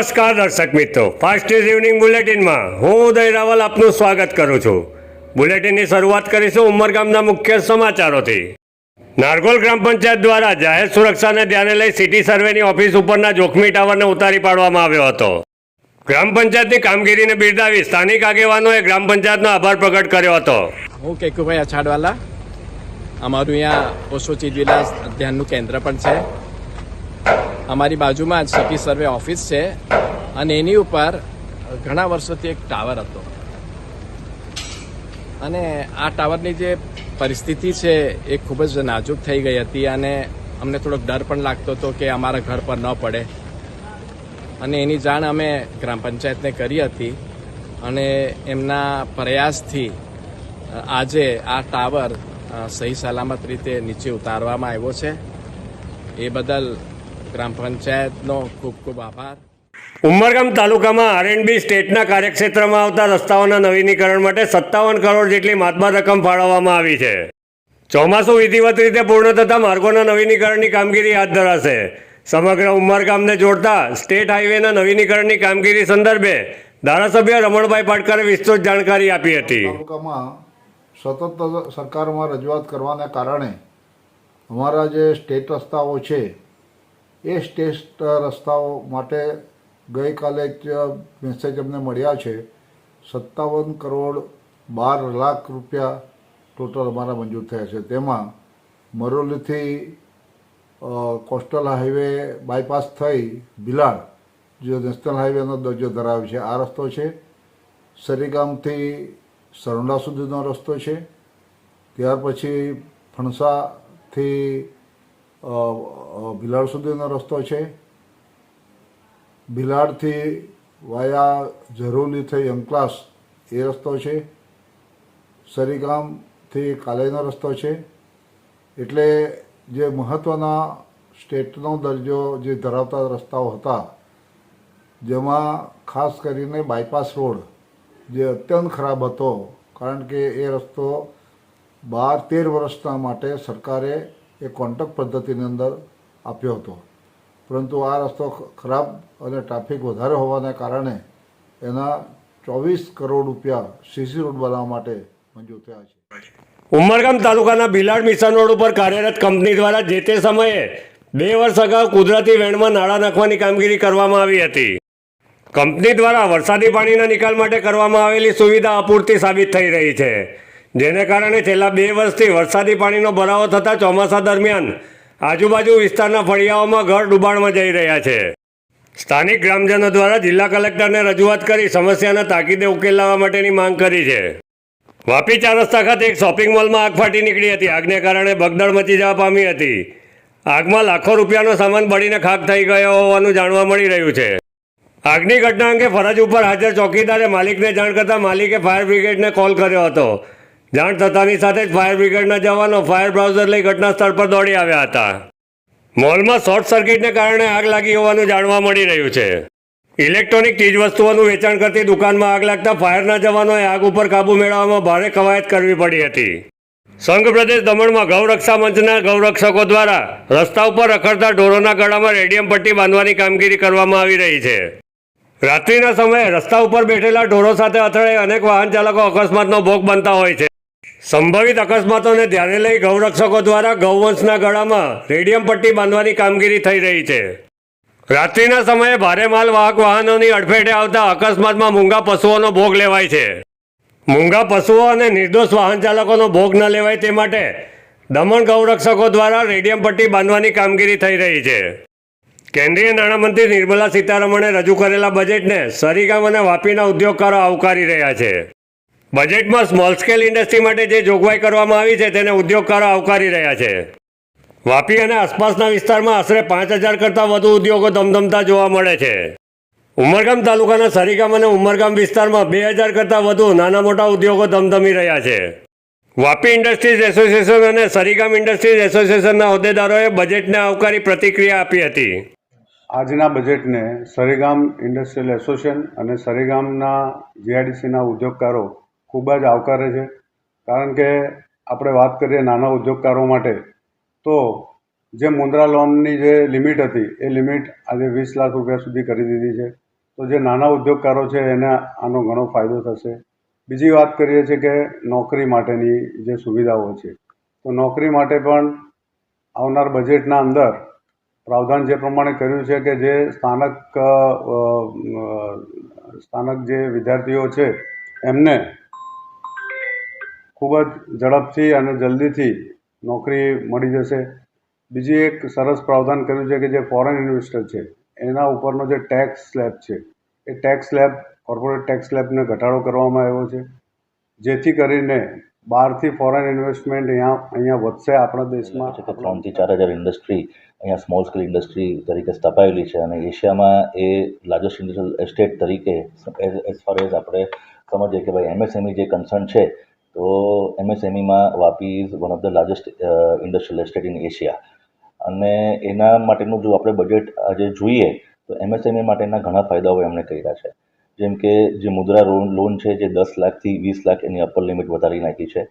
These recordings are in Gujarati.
નમસ્કાર દર્શક મિત્રો. ફાસ્ટ ઇવનિંગ બુલેટિનમાં હું ઉદય રાવલ આપનું સ્વાગત કરું છું. બુલેટિનની શરૂઆત કરીશું ઉમરગામના મુખ્ય સમાચારોથી. નારગોલ ગ્રામ પંચાયત દ્વારા જાહેર સુરક્ષાને ધ્યાને લઈ સિટી સર્વેની ઓફિસ ઉપરના જોખમી ટાવરને ઉતારી પાડવામાં આવ્યો હતો. ગ્રામ પંચાયતની કામગીરીને બિરદાવી સ્થાનિક આગેવાનોએ ગ્રામ પંચાયતનો આભાર પ્રગટ કર્યો હતો. હું કેકુભાઈ અછાડવાલા અમારું અહીંયા ઓછો ચીજ વિલાસ ધ્યાનનું કેન્દ્ર પણ છે. અમારી બાજુમાં જ સખી સર્વે ઓફિસ છે અને એની ઉપર ઘણા વર્ષોથી એક ટાવર હતો. અને આ ટાવરની જે પરિસ્થિતિ છે એ ખૂબ જ નાજુક થઈ ગઈ હતી અને અમને થોડોક ડર પણ લાગતો હતો કે અમારા ઘર પર ન પડે. અને એની જાણ અમે ગ્રામ પંચાયતને કરી હતી અને એમના પ્રયાસથી આજે આ ટાવર સહી સલામત રીતે નીચે ઉતારવામાં આવ્યો છે. એ બદલ ગ્રામ પંચાયતનો ખૂબ ખૂબ આભાર. ઉમરગામ તાલુકામાં આરએનબી સ્ટેટના કાર્યક્ષેત્રમાં આવતા રસ્તાઓના નવીનીકરણ માટે સત્તાવન કરોડ જેટલી માતબાર રકમ ફાળવવામાં આવી છે. ચોમાસું વિધિવત રીતે પૂર્ણ થતાં માર્ગોના નવીનીકરણની કામગીરી હાથ ધરાશે. સમગ્ર ઉમરગામને જોડતા સ્ટેટ હાઈવેના નવીનીકરણની કામગીરી સંદર્ભે ધારાસભ્ય રમણભાઈ પાટકરે વિસ્તૃત જાણકારી આપી હતી. તાલુકામાં સતત સરકારમાં રજૂઆત કરવાને કારણે અમારા જે સ્ટેટ રસ્તાઓ છે એ ટેસ્ટ રસ્તાઓ માટે ગઈકાલે જ મેસેજ અમને મળ્યા છે. સત્તાવન કરોડ બાર લાખ રૂપિયા ટોટલ અમારા મંજૂર થયા છે. તેમાં મરોલીથી કોસ્ટલ હાઈવે બાયપાસ થઈ ભિલાડ જે નેશનલ હાઈવેનો દરજ્જો ધરાવે છે, આ રસ્તો છે. સરીગામથી સરોંડા સુધીનો રસ્તો છે. ત્યાર પછી ફણસાથી ભિલાડ સુધીનો રસ્તો છે. ભિલાડથી વાયા ઝરોલી થઈ અંકલાસ એ રસ્તો છે. સરીગામથી કાલેનો રસ્તો છે. એટલે જે મહત્ત્વના સ્ટેટનો દરજ્જો જે ધરાવતા રસ્તાઓ હતા, જેમાં ખાસ કરીને બાયપાસ રોડ જે અત્યંત ખરાબ હતો, કારણ કે એ રસ્તો બાર તેર વર્ષના માટે સરકારે એ કોન્ટ્રાક્ટ પદ્ધતિની અંદર આપ્યો હતો. પરંતુ આ રસ્તો ખરાબ અને ટ્રાફિક વધારે હોવાને કારણે એના ચોવીસ કરોડ રૂપિયા સીસી રોડ બનાવવા માટે મંજૂર થયા છે. ઉમરગામ તાલુકાના ભિલાડ મિશન રોડ ઉપર કાર્યરત કંપની દ્વારા જે તે સમયે બે વર્ષ અગાઉ કુદરતી વેણમાં નાળા નાખવાની કામગીરી કરવામાં આવી હતી. કંપની દ્વારા વરસાદી પાણીના નિકાલ માટે કરવામાં આવેલી સુવિધા અપૂરતી સાબિત થઈ રહી છે. જેને કારણે છેલ્લા બે વર્ષથી વરસાદી પાણીનો ભરાવો થતાં ચોમાસા દરમિયાન આજુબાજુ વિસ્તારના ફળિયાઓમાં ઘર ડૂબાણમાં જઈ રહ્યા છે. સ્થાનિક ગ્રામજનો દ્વારા જિલ્લા કલેક્ટરને રજૂઆત કરી સમસ્યાના તાકીદે ઉકેલ લાવવા માટેની માંગ કરી છે. વાપી ચાર રસ્તા ખાતે એક શોપિંગ મોલમાં આગ ફાટી નીકળી હતી. આગને કારણે બગદડ મચી જવા પામી હતી. આગમાં લાખો રૂપિયાનો સામાન બળીને ખાક થઈ ગયો હોવાનું જાણવા મળી રહ્યું છે. આગની ઘટના અંગે ફરજ ઉપર હાજર ચોકીદારે માલિકને જાણ કરતાં માલિકે ફાયર બ્રિગેડને કોલ કર્યો હતો. જાણ થતાની સાથે જ ફાયર બ્રિગેડના જવાનો ફાયર બ્રાઉઝર લઈ ઘટના સ્થળ પર દોડી આવ્યા હતા. મોલમાં શોર્ટ સર્કિટને કારણે આગ લાગી હોવાનું જાણવા મળી રહ્યું છે. ઇલેક્ટ્રોનિક ચીજ વસ્તુઓનું વેચાણ કરતી દુકાનમાં આગ લાગતા ફાયરના જવાનોએ આગ ઉપર કાબૂ મેળવવામાં ભારે કવાયત કરવી પડી હતી. સંઘ પ્રદેશ દમણમાં ગૌરક્ષા મંચના ગૌરક્ષકો દ્વારા રસ્તા ઉપર રખડતા ઢોરોના ગળામાં રેડિયમ પટ્ટી બાંધવાની કામગીરી કરવામાં આવી રહી છે. રાત્રિના સમયે રસ્તા ઉપર બેઠેલા ઢોરો સાથે અથડાઈ અનેક વાહન ચાલકો અકસ્માતનો ભોગ બનતા હોય છે. સંભવિત અકસ્માતોને ધ્યાને લઈ ગૌરક્ષકો દ્વારા ગૌવંશના ગળામાં રેડિયમ પટ્ટી બાંધવાની કામગીરી થઈ રહી છે. રાત્રિના સમયે ભારે માલ વાહક વાહનોની અડફેટે આવતા અકસ્માતમાં મૂંગા પશુઓનો ભોગ લેવાય છે. મૂંગા પશુઓ અને નિર્દોષ વાહન ચાલકોનો ભોગ ન લેવાય તે માટે દમણ ગૌરક્ષકો દ્વારા રેડિયમ પટ્ટી બાંધવાની કામગીરી થઈ રહી છે. કેન્દ્રીય નાણામંત્રી નિર્મલા સીતારમણે રજૂ કરેલા બજેટને સરીગામ અને વાપીના ઉદ્યોગકારો આવકારી રહ્યા છે. બજેટમાં સ્મોલ સ્કેલ ઇન્ડસ્ટ્રી માટે જે જોગવાઈ કરવામાં આવી છે, તેને ઉદ્યોગકારો આવકારી રહ્યા છે. વાપી અને આસપાસના વિસ્તારમાં આશરે પાંચ હજાર કરતાં વધુ ઉદ્યોગો ધમધમતા જોવા મળે છે. ઉમરગામ તાલુકાના સરીગામ અને ઉમરગામ વિસ્તારમાં બે હજાર કરતાં વધુ નાના મોટા ઉદ્યોગો ધમધમી રહ્યા છે. વાપી ઇન્ડસ્ટ્રીઝ એસોસિએશન અને સરીગામ ઇન્ડસ્ટ્રીઝ એસોસિએશનના હોદ્દેદારોએ બજેટને આવકારી પ્રતિક્રિયા આપી હતી. આજના બજેટને સરેગામ ઇન્ડસ્ટ્રીયલ એસોસિએશન અને સરેગામના જીઆઈડીસીના ઉદ્યોગકારો ખૂબ જ આવકારે છે. કારણ કે આપણે વાત કરીએ નાના ઉદ્યોગકારો માટે, તો જે મુદ્રા લોનની જે લિમિટ હતી, એ લિમિટ આજે વીસ લાખ રૂપિયા સુધી કરી દીધી છે. તો જે નાના ઉદ્યોગકારો છે, એને આનો ઘણો ફાયદો થશે. બીજી વાત કરીએ છીએ કે નોકરી માટેની જે સુવિધાઓ છે, તો નોકરી માટે પણ આવનાર બજેટના અંદર પ્રાવધાન જે પ્રમાણે કર્યું છે કે જે સ્થાનક સ્થાનક જે વિદ્યાર્થીઓ છે, એમને ખૂબ જ ઝડપથી અને જલ્દીથી નોકરી મળી જશે. બીજી એક સરસ પ્રાવધાન કર્યું છે કે જે ફોરેન ઇન્વેસ્ટર છે, એના ઉપરનો જે ટેક્સ સ્લેબ છે, એ ટેક્સ સ્લેબ કોર્પોરેટ ટેક્સ સ્લેબને ઘટાડો કરવામાં આવ્યો છે. જેથી કરીને બહારથી ફોરેન ઇન્વેસ્ટમેન્ટ અહીંયા અહીંયા વધશે આપણા દેશમાં. ત્રણથી ચાર હજાર ઇન્ડસ્ટ્રી અહીંયા સ્મોલ સ્કેલ ઇન્ડસ્ટ્રી તરીકે સ્થપાયેલી છે અને એશિયામાં એ લાર્જેસ્ટ ઇન્ડસ્ટ્રીયલ એસ્ટેટ તરીકે એઝ ફાર એઝ આપણે સમજીએ કે ભાઈ એમએસએમઈ જે કન્સર્ન છે તો એમએસએમઈમાં Vapi is one of the largest industrial estate in Asia અને એના માટેનું જો આપણે બજેટ આજે જોઈએ, તો એમએસએમઈ માટેના ઘણા ફાયદાઓ એમણે કર્યા છે. જેમ કે જે મુદ્રા લોન લોન છે જે દસ લાખથી વીસ લાખ એની અપર લિમિટ વધારી નાખી છે.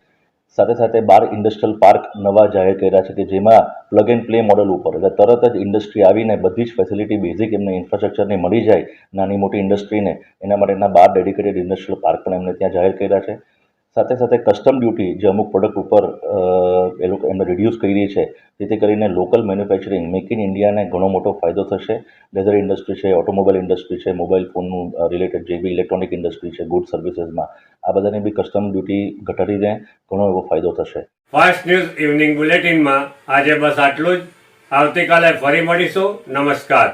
સાથે સાથે બાર ઇન્ડસ્ટ્રીયલ પાર્ક નવા જાહેર કર્યા છે કે જેમાં પ્લગ એન્ડ પ્લે મોડલ ઉપર, એટલે તરત જ ઇન્ડસ્ટ્રી આવીને બધી જ ફેસિલિટી બેઝિક એમને ઇન્ફ્રાસ્ટ્રક્ચરની મળી જાય, નાની મોટી ઇન્ડસ્ટ્રીને એના માટેના બાર ડેડિકેટેડ ઇન્ડસ્ટ્રીયલ પાર્ક પણ એમને ત્યાં જાહેર કર્યા છે. સાથે સાથે કસ્ટમ ડ્યુટી જે અમુક પ્રોડક્ટ ઉપર એ લોકો એમને રિડ્યુસ કરી છે, જેથી કરીને લોકલ મેન્યુફેક્ચરિંગ મેક ઇન ઇન્ડિયાને ઘણો મોટો ફાયદો થશે. લેધર ઇન્ડસ્ટ્રી છે ઓટોમોબાઈલ ઇન્ડસ્ટ્રી છે મોબાઈલ ફોનનું રિલેટેડ જે બી ઇલેક્ટ્રોનિક ઇન્ડસ્ટ્રી છે ગુડ સર્વિસીસમાં આ બધાને બી કસ્ટમ ડ્યુટી ઘટાડીને ઘણો એવો ફાયદો થશે. ફાસ્ટ ન્યૂઝ ઇવનિંગ બુલેટિનમાં આજે બસ આટલું જ. આવતીકાલે ફરી મળીશું. નમસ્કાર.